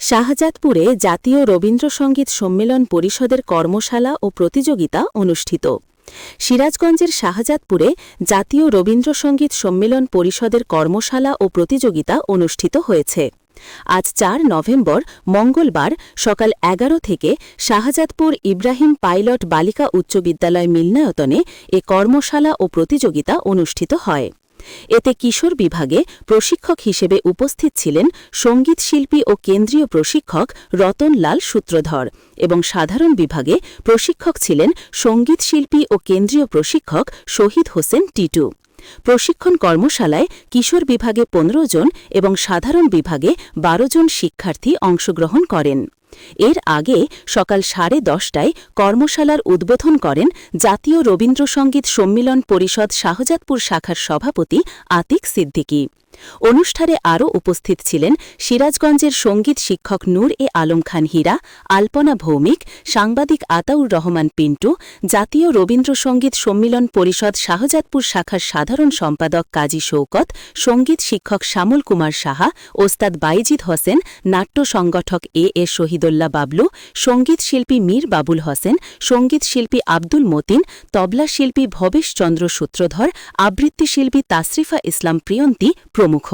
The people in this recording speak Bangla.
শাহজাদপুরে জাতীয় রবীন্দ্রসঙ্গীত সম্মেলন পরিষদের কর্মশালা ও প্রতিযোগিতা অনুষ্ঠিত। সিরাজগঞ্জের শাহজাদপুরে জাতীয় রবীন্দ্রসঙ্গীত সম্মেলন পরিষদের কর্মশালা ও প্রতিযোগিতা অনুষ্ঠিত হয়েছে। আজ চার নভেম্বর মঙ্গলবার সকাল এগারো থেকে শাহজাদপুর ইব্রাহিম পাইলট বালিকা উচ্চ বিদ্যালয় মিলনায়তনে এ কর্মশালা ও প্রতিযোগিতা অনুষ্ঠিত হয়। এতে কিশোর বিভাগে প্রশিক্ষক হিসেবে উপস্থিত ছিলেন সংগীত শিল্পী ও কেন্দ্রীয় প্রশিক্ষক রতন লাল সূত্রধর এবং সাধারণ বিভাগে প্রশিক্ষক ছিলেন সংগীত শিল্পী ও কেন্দ্রীয় প্রশিক্ষক শহীদ হোসেন টিটু। প্রশিক্ষণ কর্মশালায় কিশোর বিভাগে পনেরো জন এবং সাধারণ বিভাগে বারো জন শিক্ষার্থী অংশগ্রহণ করেন। এর আগে সকাল সাড়ে দশটায় কর্মশালার উদ্বোধন করেন জাতীয় রবীন্দ্রসঙ্গীত সম্মিলন পরিষদ শাহজাদপুর শাখার সভাপতি আতিক সিদ্দিকী। অনুষ্ঠানে আরও উপস্থিত ছিলেন সিরাজগঞ্জের সংগীত শিক্ষক নূর এ আলম খান হীরা, আলপনা ভৌমিক, সাংবাদিক আতাউর রহমান পিন্টু, জাতীয় রবীন্দ্রসঙ্গীত সম্মিলন পরিষদ শাহজাদপুর শাখার সাধারণ সম্পাদক কাজী শৌকত, সংগীত শিক্ষক শ্যামল কুমার সাহা, ওস্তাদ বাইজিদ হোসেন, নাট্য সংগঠক এ এ শহীদুল্লাহ বাবলু, সংগীত শিল্পী মীর বাবুল হোসেন, সংগীত শিল্পী আব্দুল মতিন, তবলা শিল্পী ভবেশ চন্দ্র সূত্রধর, আবৃত্তি শিল্পী তাসরিফা ইসলাম প্রিয়ন্তী প্রমুখ।